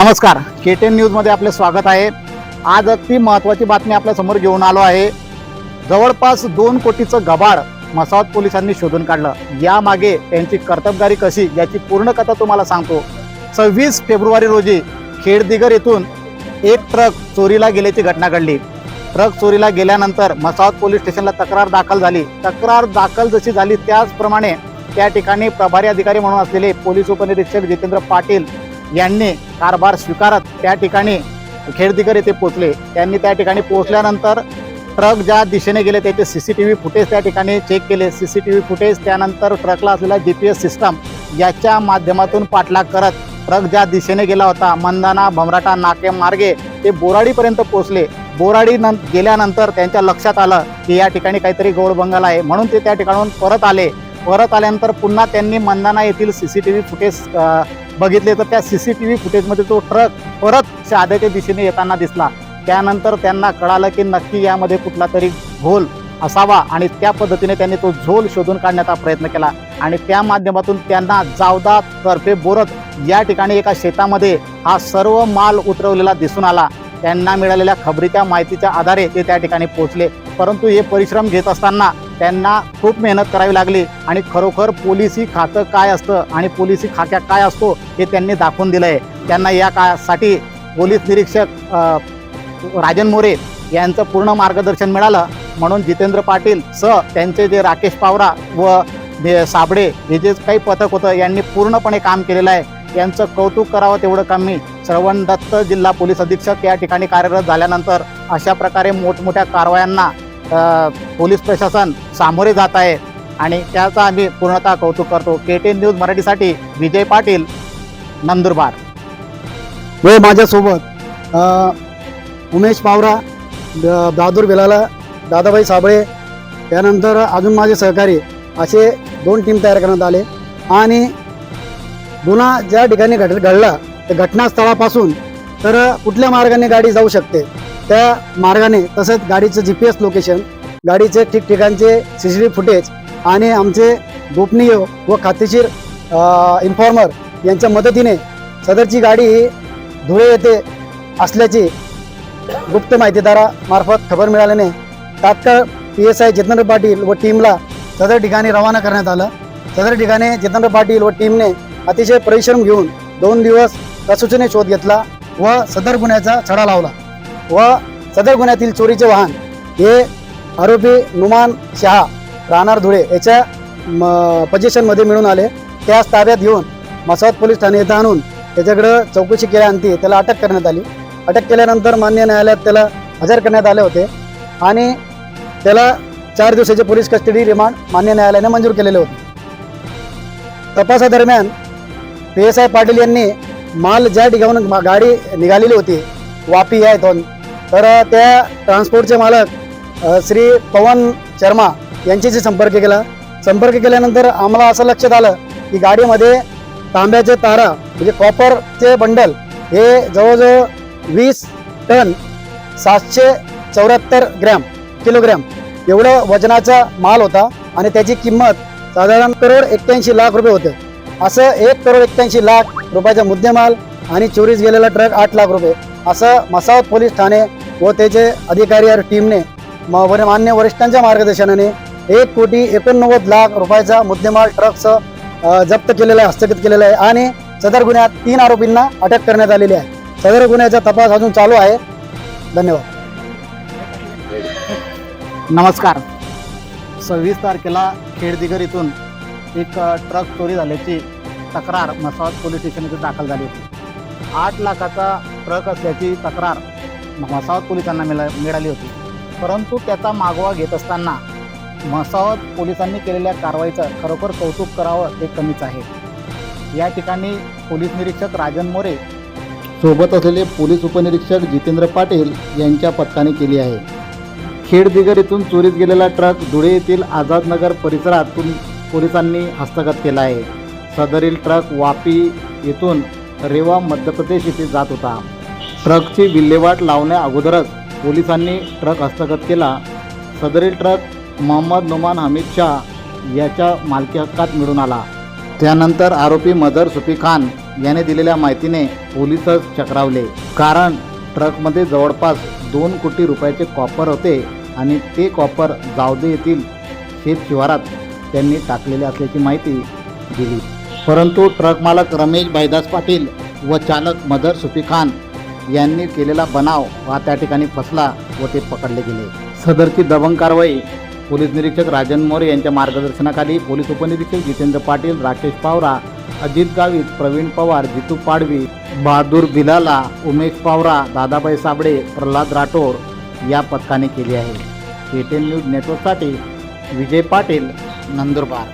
नमस्कार के टेन न्यूजमध्ये आपले स्वागत आहे. आज अगदी महत्त्वाची बातमी आपल्यासमोर घेऊन आलो आहे. जवळपास दोन कोटीचं गबाड मसावत पोलिसांनी शोधून काढलं. यामागे त्यांची कर्तबगारी कशी याची पूर्ण कथा तुम्हाला सांगतो. सव्वीस फेब्रुवारी रोजी खेडदिगर येथून एक ट्रक चोरीला गेल्याची घटना घडली. ट्रक चोरीला गेल्यानंतर मसावत पोलीस स्टेशनला तक्रार दाखल झाली. तक्रार दाखल जशी झाली त्याचप्रमाणे त्या ठिकाणी प्रभारी अधिकारी म्हणून असलेले पोलीस उपनिरीक्षक जितेंद्र पाटील यांनी कारभार स्वीकारत त्या ठिकाणी खेडदिगर येथे पोचले त्यांनी त्या ठिकाणी पोहोचल्यानंतर ट्रक ज्या दिशेने गेले त्याचे C C T V footage त्या ठिकाणी चेक केले. C C T V footage त्यानंतर ट्रकला असलेला जी पी एस सिस्टम याच्या माध्यमातून पाठलाग करत ट्रक ज्या दिशेने गेला होता मंदाना भमराटा नाके मार्गे ते बोराडीपर्यंत पोहोचले. बोराडी नं गेल्यानंतर त्यांच्या लक्षात आलं की या ठिकाणी काहीतरी गौडबंगाल आहे. म्हणून ते त्या ठिकाणाहून परत आले. परत आल्यानंतर पुन्हा त्यांनी मंदाना येथील C C T V footage बघितले तर त्या सी सी टी व्ही फुटेजमध्ये तो ट्रक परत शहाद्याच्या दिशेने येताना दिसला. त्यानंतर त्यांना कळालं की नक्की यामध्ये कुठला तरी घोल असावा आणि त्या पद्धतीने त्यांनी तो झोल शोधून काढण्याचा प्रयत्न केला. आणि त्या माध्यमातून त्यांना जावदा तर्फे बोरत या ठिकाणी एका शेतामध्ये हा सर्व माल उतरवलेला दिसून आला. त्यांना मिळालेल्या खबरीच्या माहितीच्या आधारे ते त्या ठिकाणी पोहोचले. परंतु हे परिश्रम घेत असताना त्यांना खूप मेहनत करावी लागली. आणि खरोखर पोलिसी खातं काय असतं आणि पोलिसी खाक्या काय असतो हे त्यांनी दाखवून दिलं आहे त्यांना या काळासाठी पोलीस निरीक्षक राजन मोरे यांचं पूर्ण मार्गदर्शन मिळालं. म्हणून जितेंद्र पाटील सह त्यांचे जे राकेश पावरा व साबडे हे जे काही पथक होतं यांनी पूर्णपणे काम केलेलं आहे. यांचं कौतुक करावं तेवढं कमी श्रवण दत्त जिल्हा पोलीस अधीक्षक या ठिकाणी कार्यरत झाल्यानंतर अशा प्रकारे मोठमोठ्या कारवायांना पोलीस प्रशासन सामोरे जात आहे. आणि त्याचा आम्ही पूर्णतः कौतुक करतो. के टी न्यूज मराठीसाठी विजय पाटील नंदुरबार. व माझ्यासोबत उमेश पावरा बहादूर बेलाला दादाभाई साबळे त्यानंतर अजून माझे सहकारी असे दोन टीम तयार करण्यात आले. आणि गुन्हा ज्या ठिकाणी घड घडला त्या घटनास्थळापासून तर कुठल्या मार्गाने गाडी जाऊ शकते? त्या मार्गाने तसंच गाडीचं जी पी एस लोकेशन गाडीचे ठिकठिकाणचे सी सी टी फुटेज आणि आमचे गोपनीय व खातेशीर इन्फॉर्मर यांच्या मदतीने सदरची गाडी ही धुळे येथे असल्याची गुप्त माहितीदारामार्फत खबर मिळाल्याने तात्काळ P S I Jitendra Patil व टीमला सदर ठिकाणी रवाना करण्यात आलं. सदर ठिकाणी जितेंद्र पाटील व टीमने अतिशय परिश्रम घेऊन दोन दिवस प्रसूचने शोध घेतला व सदर गुन्ह्याचा छडा लावला. व सदर गुन्ह्यातील चोरीचे वाहन हे आरोपी नुमान शहा राहणार धुळे याच्या पोझिशनमध्ये मिळून आले. त्यास ताब्यात घेऊन मसावत पोलीस ठाणे येथे आणून त्याच्याकडं चौकशी केल्यानंतर त्याला अटक करण्यात आली. अटक केल्यानंतर मान्य न्यायालयात त्याला हजर करण्यात आले होते आणि त्याला चार दिवसाचे पोलीस कस्टडी रिमांड मान्य न्यायालयाने मंजूर केलेले होते. तपासादरम्यान पी एस आय पाटील यांनी माल ज्या ठिकाणून गाडी निघालेली होती वापी या इथून तर त्या ट्रान्सपोर्टचे मालक श्री पवन शर्मा यांच्याशी संपर्क केला. संपर्क केल्यानंतर आम्हाला असं लक्षात आलं की गाडीमध्ये तांब्याचे तारा म्हणजे कॉपरचे बंडल हे जवळजवळ वीस टन सातशे चौऱ्याहत्तर ग्रॅम किलोग्रॅम एवढं वजनाचा माल होता आणि त्याची किंमत साधारण करोड एक्क्याऐंशी लाख रुपये होते. असं एक करोड एक्क्याऐंशी लाख रुपयाचा मुद्देमाल आणि चोरीस गेलेला ट्रक आठ लाख रुपये असं मसावत पोलीस ठाणे व त्याचे अधिकारी आणि टीमने मान्य वरिष्ठांच्या मार्गदर्शनाने एक कोटी एकोणनव्वद लाख रुपयाचा मुद्देमाल ट्रकचं अ, जप्त केलेला आहे हस्तगत केलेला आहे आणि सदर गुन्ह्यात तीन आरोपींना अटक करण्यात आलेली आहे. सदर गुन्ह्याचा तपास अजून चालू आहे. धन्यवाद. नमस्कार. सव्वीस तारखेला खेडदिगर इथून एक ट्रक चोरी झाल्याची तक्रार मसावत पोलीस स्टेशन इथे दाखल झाली होती. आठ लाखाचा ट्रक असल्याची तक्रार मसावत पोलिसांना मिळा मिळाली होती. परंतु त्याचा मागोवा घेत असताना मसावत पोलिसांनी केलेल्या कारवाईचं खरोखर कौतुक करावं ते कमीच आहे. या ठिकाणी पोलीस निरीक्षक राजन मोरे सोबत असलेले पोलीस उपनिरीक्षक जितेंद्र पाटील यांच्या पथकाने केली आहे. खेडदिगर येथून चोरीत गेलेला ट्रक धुळे येथील आझादनगर परिसरातून पोलिसांनी हस्तगत केला आहे. सदरील ट्रक वापी येथून रेवा मध्य प्रदेश येथे जात होता. ट्रकची विल्हेवाट लावण्या अगोदरच पोलिसांनी ट्रक हस्तगत केला. सदरील ट्रक मोहम्मद नुमान हमीद शाह याच्या मालकी हक्कात मिळून आला. त्यानंतर आरोपी मदर सुफी खान याने दिलेल्या माहितीने पोलीसच चक्रावले. कारण ट्रकमध्ये जवळपास दोन कोटी रुपयाचे कॉपर होते आणि ते कॉपर जावदे येथील शेत शिवारात त्यांनी टाकलेले असल्याची माहिती दिली. परंतु ट्रक मालक रमेश भाईदास पाटील व चालक मदर सुफी खान यांनी केलेला बनाव हा त्या ठिकाणी फसला व ते पकडले गेले. सदरची दबंग कारवाई पोलीस निरीक्षक राजन मोरे यांच्या मार्गदर्शनाखाली पोलीस उपनिरीक्षक जितेंद्र पाटील राकेश पावरा अजित गावित प्रवीण पवार जितू पाडवी बहादूर बिलाला उमेश पावरा दादाबाई साबळे प्रल्हाद राठोड या पथकाने केली आहे. केटेन न्यूज नेटवर्कसाठी विजय पाटील नंदुरबार.